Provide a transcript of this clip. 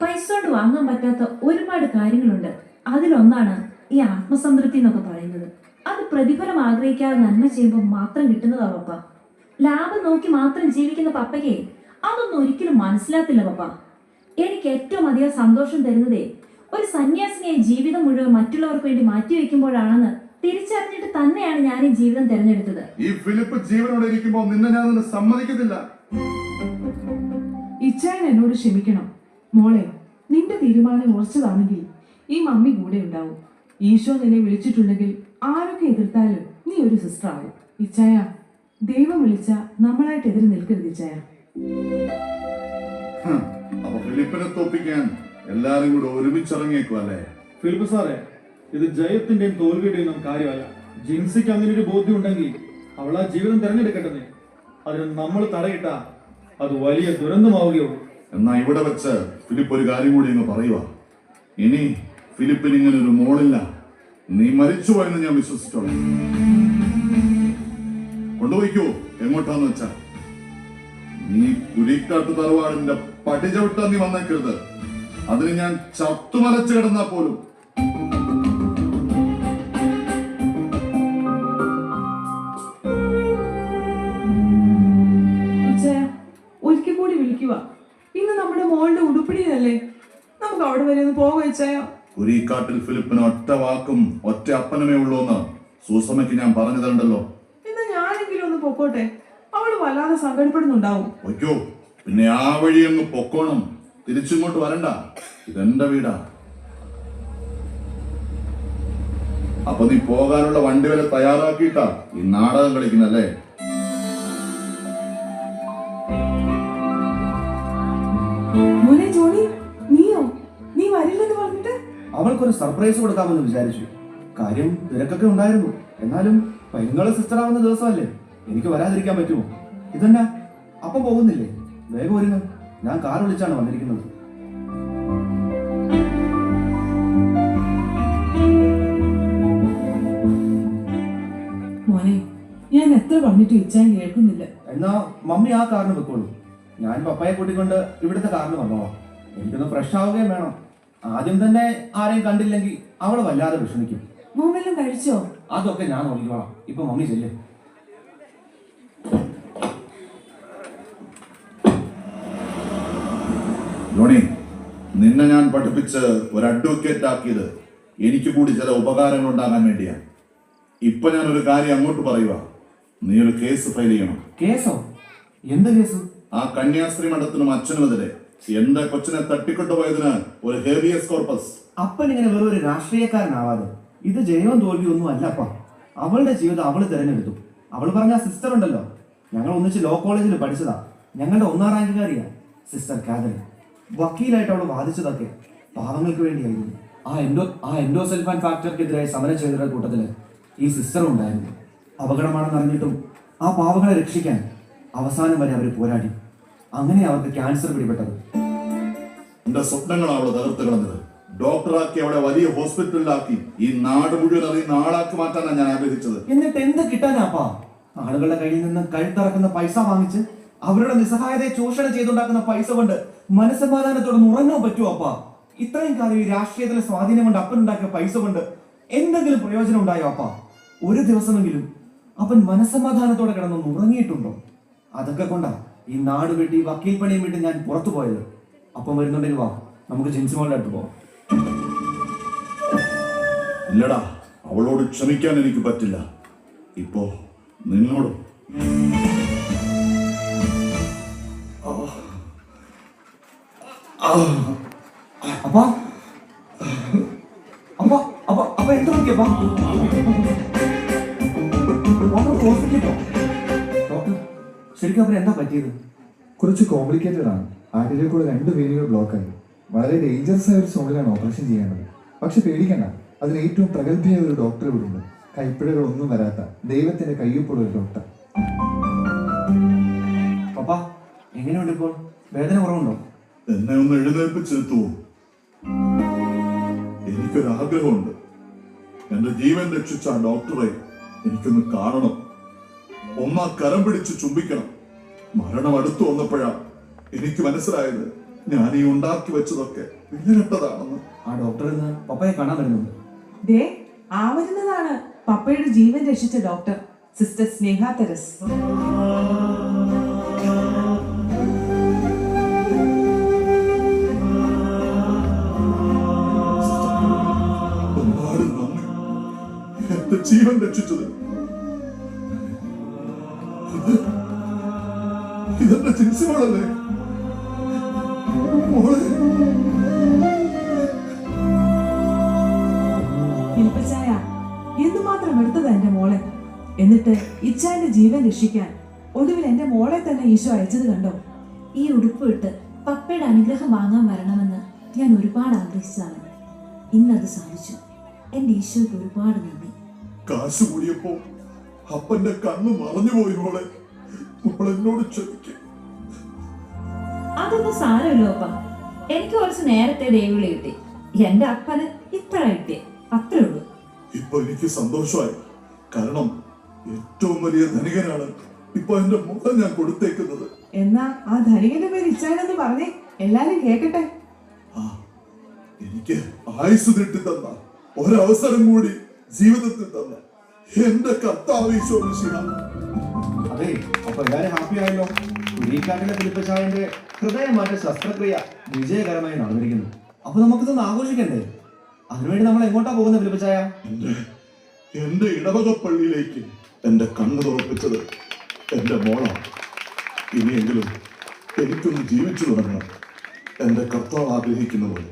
പൈസ കൊണ്ട് വാങ്ങാൻ പറ്റാത്ത ഒരുപാട് കാര്യങ്ങളുണ്ട്. അതിലൊന്നാണ് ഈ ആത്മസംതൃപ്തി എന്നൊക്കെ പറയുന്നത്. അത് പ്രതിഫലം ആഗ്രഹിക്കാതെ നന്മ ചെയ്യുമ്പോൾ മാത്രം കിട്ടുന്നതാ പപ്പ. ലാഭം നോക്കി മാത്രം ജീവിക്കുന്ന പപ്പയ്ക്ക് അതൊന്നും ഒരിക്കലും മനസ്സിലാത്തില്ല പപ്പ. എനിക്ക് ഏറ്റവും അധികം സന്തോഷം തരുന്നതേ ഒരു സന്യാസിനെ ജീവിതം മുഴുവൻ മറ്റുള്ളവർക്ക് വേണ്ടി മാറ്റി വെക്കുമ്പോഴാണെന്ന് തിരിച്ചറിഞ്ഞിട്ട് തന്നെയാണ് ഞാൻ ഈ ജീവിതം തിരഞ്ഞെടുത്തത്. ഈ ഫിലിപ്പ് ജീവനോടെ ഇരിക്കുമ്പോൾ നിന്നെ ഞാൻ സമ്മതിക്കത്തില്ല. ഇച്ചായൻ എന്നോട് ക്ഷമിക്കണം. മോളെ നിന്റെ തീരുമാനം ഉറച്ചതാണെങ്കിൽ ഈ മമ്മി കൂടെ ഉണ്ടാവും. ഈശോ നിന്നെ വിളിച്ചിട്ടുണ്ടെങ്കിൽ ആരൊക്കെ എതിർത്താലും നീ ഒരു സിസ്റ്റർ ആവും. ഇച്ചായ ദൈവം വിളിച്ച നമ്മളായിട്ട് എതിര് നിൽക്കരുത് ഇച്ചായ. ഹ്, അപ്പൊ ഫിലിപ്പിനെ തോപ്പിക്കാൻ എല്ലാരും കൂടെ ഒരുമിച്ചിറങ്ങിയേക്കും അല്ലേ? ഫിലിപ്പ് സാറേ ഇത് ജയത്തിന്റെയും തോൽവിയുടെയും കാര്യമല്ല. ജിൻസിക്ക് അങ്ങനെ ഒരു ബോധ്യം ഉണ്ടെങ്കിൽ അവൾ ആ ജീവിതം തിരഞ്ഞെടുക്കട്ടെ അതിന് നമ്മൾ തടയിട്ട അത് വലിയ ദുരന്തമാവുകയുള്ളൂ. എന്നാ ഇവിടെ വെച്ച് ഫിലിപ്പ് ഒരു കാര്യം കൂടി അങ്ങ് പറയുക ഇനി ഫിലിപ്പിന് ഇങ്ങനെ ഒരു മോളില്ല. നീ മരിച്ചു പോയെന്ന് ഞാൻ വിശ്വസിച്ചോളാം. കൊണ്ടുപോയിക്കോ എങ്ങോട്ടാന്ന് വെച്ചാ. നീ കുരിക്കാട്ട് തറവാടിന്റെ പടിചവിട്ടാ നീ വന്നേക്കരുത്. അതിന് ഞാൻ ചത്തുമലച്ച് കിടന്നാ പോലും. ഒരിക്കൽ കൂടി വിളിക്കുക നമ്മുടെ മോളുടെ ഉടുപ്പിടിയല്ലേ നമുക്ക് അവിടെ വരെ ഒന്ന് പോകാം ഇച്ചായ കുരിക്കാട്ടിൽ ഫിലിപ്പിന് ഒറ്റ വാക്കും ഒറ്റ അപ്പനുമേ ഉള്ളൂ എന്ന് സൂസമ്മയ്ക്ക് ഞാൻ പറഞ്ഞു തരണ്ടല്ലോ. എന്നാ ഞാനെങ്കിലും ഒന്ന് പൊക്കോട്ടെ. അവൾ വല്ലാതെ സങ്കടപ്പെടുന്നുണ്ടാവും. അയ്യോ പിന്നെ ആ വഴി അങ്ങ് പൊക്കോണം. തിരിച്ചിങ്ങോട്ട് വരണ്ട. ഇതെന്റെ വീടാ. അപ്പൊ നീ പോകാനുള്ള വണ്ടി വരെ തയ്യാറാക്കിയിട്ടാ ഈ നാടകം കളിക്കുന്നല്ലേ അവൾക്കൊരു സർപ്രൈസ് കൊടുക്കാമെന്ന് വിചാരിച്ചു. കാര്യം തിരക്കൊക്കെ ഉണ്ടായിരുന്നു. എന്നാലും പൈനങ്ങളെ സിസ്റ്റർ ആവുന്ന ദിവസമല്ലേ? എനിക്ക് വരാതിരിക്കാൻ പറ്റുമോ? ഇതെന്നാ? അപ്പം പോകുന്നില്ലേ? വേഗം ഒരുങ്ങ്. ഞാൻ കാർ വിളിച്ചാണ് വന്നിരിക്കുന്നത്. മോനെ ഞാൻ എത്ര പറഞ്ഞിട്ട് ഇച്ചാൻ കേൾക്കുന്നില്ല. എന്നാ മമ്മി ആ കാറിന് വെക്കോളൂ ഞാൻ പപ്പയെ കൂട്ടിക്കൊണ്ട് ഇവിടുത്തെ കാറിന് വന്നോളാം. എനിക്കൊന്ന് ഫ്രഷ് ആവുകയും വേണം. ആദ്യം തന്നെ ആരെയും കണ്ടില്ലെങ്കിൽ അവൾ വല്ലാതെ വിഷമിക്കും. മോമെല്ലാം കഴിച്ചോ? അതൊക്കെ ഞാൻ നോക്കിക്കോളാം. ഇപ്പൊ മമ്മി ചെല്ലേ. ജോണി നിന്നെ ഞാൻ പഠിപ്പിച്ച് ഒരു അഡ്വക്കേറ്റ് ആക്കിയത് എനിക്ക് കൂടി ചില ഉപകാരങ്ങൾ ഉണ്ടാകാൻ വേണ്ടിയാ. ഇപ്പൊ ഞാൻ ഒരു കാര്യം അങ്ങോട്ട് പറയുക നീ ഒരു കേസ് ഫയൽ ചെയ്യണം. കേസോ എന്ത് കേസ് ആ കന്യാസ്ത്രീ മഠത്തിനും അച്ഛനുമെതിരെ എന്റെ കൊച്ചിനെ തട്ടിക്കൊണ്ടുപോയതിന് ഒരു ഹേബിയസ് കോർപ്പസ് അപ്പൻ ഇങ്ങനെ വെറും ഒരു രാഷ്ട്രീയക്കാരനാവാതെ ഇത് ജയവും തോൽവിയും ഒന്നും അല്ലപ്പ അവളുടെ ജീവിതം അവൾ തിരഞ്ഞെടുത്തു. അവൾ പറഞ്ഞ സിസ്റ്റർ ഉണ്ടല്ലോ. ഞങ്ങൾ ഒന്നിച്ച് ലോ കോളേജിൽ പഠിച്ചതാ. ഞങ്ങളുടെ ഒന്നാം റാങ്കുകാരിയാ സിസ്റ്റർ കാതറിൻ വക്കീലായിട്ട് അവൾ വാദിച്ചതൊക്കെ പാവങ്ങൾക്ക് വേണ്ടിയായിരുന്നു. ആ എൻഡോ ആ എൻഡോസെൽഫാൻ ഫാക്ടർക്കെതിരായി സമരം ചെയ്തവരുടെ കൂട്ടത്തിൽ ഈ സിസ്റ്റർ ഉണ്ടായിരുന്നു. അപകടമാണെന്ന് അറിഞ്ഞിട്ടും ആ പാവങ്ങളെ രക്ഷിക്കാൻ അവസാനം വരെ അവർ പോരാടി. അങ്ങനെ അവർക്ക് ക്യാൻസർ പിടിപെട്ടത്. എന്റെ സ്വപ്നങ്ങളാണ് അവളെ തകർത്ത് കളഞ്ഞത്? ഡോക്ടറാക്കി അവളെ വലിയ ഹോസ്പിറ്റലിലാക്കി ഈ നാട് മുഴുവൻ അറിയുന്ന നാളാക്കി മാറ്റാനാണ് ഞാൻ ആഗ്രഹിച്ചത്. എന്നിട്ട് എന്ത് കിട്ടാനാപ്പാ ആളുകളുടെ കയ്യിൽ നിന്ന് കഴുത്തറക്കുന്ന പൈസ വാങ്ങിച്ച് അവരുടെ നിസ്സഹായതയെ ചൂഷണം ചെയ്തുണ്ടാക്കുന്ന പൈസ കൊണ്ട് മനസ്സമാധാനത്തോടെ ഉറങ്ങാൻ പറ്റുമോ അപ്പാ? ഇത്രയും കാലം ഈ രാഷ്ട്രീയത്തിലെ സ്വാധീനം കൊണ്ട് അപ്പൻ ഉണ്ടാക്കിയ പൈസ കൊണ്ട് എന്തെങ്കിലും പ്രയോജനം ഉണ്ടായോ അപ്പാ? ഒരു ദിവസമെങ്കിലും അപ്പൻ മനസ്സമാധാനത്തോടെ കിടന്നൊന്ന് ഉറങ്ങിയിട്ടുണ്ടോ? അതൊക്കെ കൊണ്ടാ ഈ നാട് വിട്ട് വക്കീൽ പണിയും വിട്ട് ഞാൻ പുറത്തു പോയത് അപ്പം വരുന്നുണ്ടെങ്കിൽ വാ. നമുക്ക് ജിൻസിമോളുടെ അടുത്ത് പോവാം. ഇല്ലടാ അവളോട് ക്ഷമിക്കാൻ എനിക്ക് പറ്റില്ല. ഇപ്പോ നിന്നോട്. അപ്പാ. അപ്പ അപ്പ അപ്പ എന്താ നോക്കിയപ്പാ ശരിക്കും അവരെന്താ എന്താ പറ്റിയത്? കുറച്ച് കോംപ്ലിക്കേറ്റഡ് ആണ്. ആർട്ടിലെ കൂടെ രണ്ട് വേരുകൾ ബ്ലോക്കായി വളരെ ഡേഞ്ചറസ് ആയ ഒരു സോണിലാണ് ഓപ്പറേഷൻ ചെയ്യേണ്ടത്. പക്ഷെ പേടിക്കണ്ട. അതിന് ഏറ്റവും പ്രഗത്ഭയായ ഒരു ഡോക്ടർ ഇവിടെ ഉണ്ട്. കൈപ്പിഴകളൊന്നും വരാത്ത ദൈവത്തിന്റെ കയ്യൊപ്പുള്ള ഒരു ഡോക്ടർ പപ്പ എങ്ങനെയുണ്ട് ഇപ്പോൾ? വേദന കുറവുണ്ടോ? എന്നെ ഒന്ന് എഴുന്നേൽപ്പിച്ചിരുത്തുവോ എനിക്കൊരാഗ്രഹമുണ്ട്. എന്റെ ജീവൻ രക്ഷിച്ച ആ ഡോക്ടറെ എനിക്കൊന്ന് കാണണം. ഒന്നാ കരം പിടിച്ച് ചുംബിക്കണം. മരണം അടുത്തു വന്നപ്പോഴാ എനിക്ക് മനസ്സിലായത് ഞാൻ ഈ ഉണ്ടാക്കി വെച്ചതൊക്കെ വിലപ്പെട്ടതാണെന്ന് ആ ഡോക്ടർ ഇന്ന് പപ്പയെ കാണാൻ വരുന്നുണ്ട്. ദേ ആ വരുന്നതാണ് പപ്പയുടെ ജീവൻ രക്ഷിച്ച ഡോക്ടർ സിസ്റ്റർ സ്നേഹ തെരസ്. ജീവൻ രക്ഷിച്ചത്. ഇത് ഇതെന്റെ ജിൻസിമോളല്ലേ മോളെ. ഫിലിപ്പച്ചായ എന്തുമാത്രം എടുത്തതാ എന്റെ മോളെ? എന്നിട്ട് ഇച്ചാന്റെ ജീവൻ രക്ഷിക്കാൻ ഒടുവിൽ എന്റെ മോളെ തന്നെ ഈശോ അയച്ചത് കണ്ടോ? ഈ ഉടുപ്പ് ഇട്ട് പപ്പയുടെ അനുഗ്രഹം വാങ്ങാൻ വരണമെന്ന് ഞാൻ ഒരുപാട് ആഗ്രഹിച്ചതാണ്. ഇന്നത് സാധിച്ചു. എന്റെ ഈശോയ്ക്ക് ഒരുപാട് നന്ദി. കാശ് കൂടിയപ്പോ അപ്പന്റെ കണ്ണ് മറഞ്ഞു പോയി മോളെ. മോളെന്നോട് എന്നോട് ക്ഷമിക്കും അതൊന്നും സാരമില്ല അപ്പ എനിക്ക് കുറച്ച് നേരത്തെ ദേവിളി കിട്ടി. എന്റെ അപ്പന് ഇപ്പഴാ കിട്ടിയേ അത്രേ ഉള്ളൂ. ഇപ്പൊ എനിക്ക് സന്തോഷമായി. കാരണം ഏറ്റവും വലിയ ധനികനാണ് ഇപ്പൊ എന്റെ മുഖം ഞാൻ കൊടുത്തേക്കുന്നത്. എന്നാ ആ ധനികന്റെ പേര് ഇച്ചാനെന്ന് പറഞ്ഞേ. എല്ലാരും കേക്കട്ടെ. ആ എനിക്ക് ആയുസ് തിട്ടി തന്ന ഒരവസരം കൂടി ജീവിതത്തിൽ തന്ന എന്റെ കർത്താവ് ഈശോ. അതെ അപ്പൊ എല്ലാരും ഹാപ്പി ആയല്ലോ. കുരിക്കാട്ടിലെ ഫിലിപ്പച്ചായന്റെ ഹൃദയമാറ്റ ശസ്ത്രക്രിയ വിജയകരമായി നടന്നിരിക്കുന്നു. അപ്പൊ നമുക്കിതൊന്ന് ആഘോഷിക്കണ്ടേ? അതിനുവേണ്ടി നമ്മൾ എങ്ങോട്ടാ പോകുന്നത് പുലിപ്പശായ? എന്റെ ഇടവക പള്ളിയിലേക്ക് എന്റെ കണ്ണ് തുറപ്പിച്ചത് എന്റെ മോളാണ്. ഇനിയെങ്കിലും എനിക്കൊന്ന് ജീവിച്ചു തുടങ്ങണം. എന്റെ കർത്താവ് ആഗ്രഹിക്കുന്ന പോലെ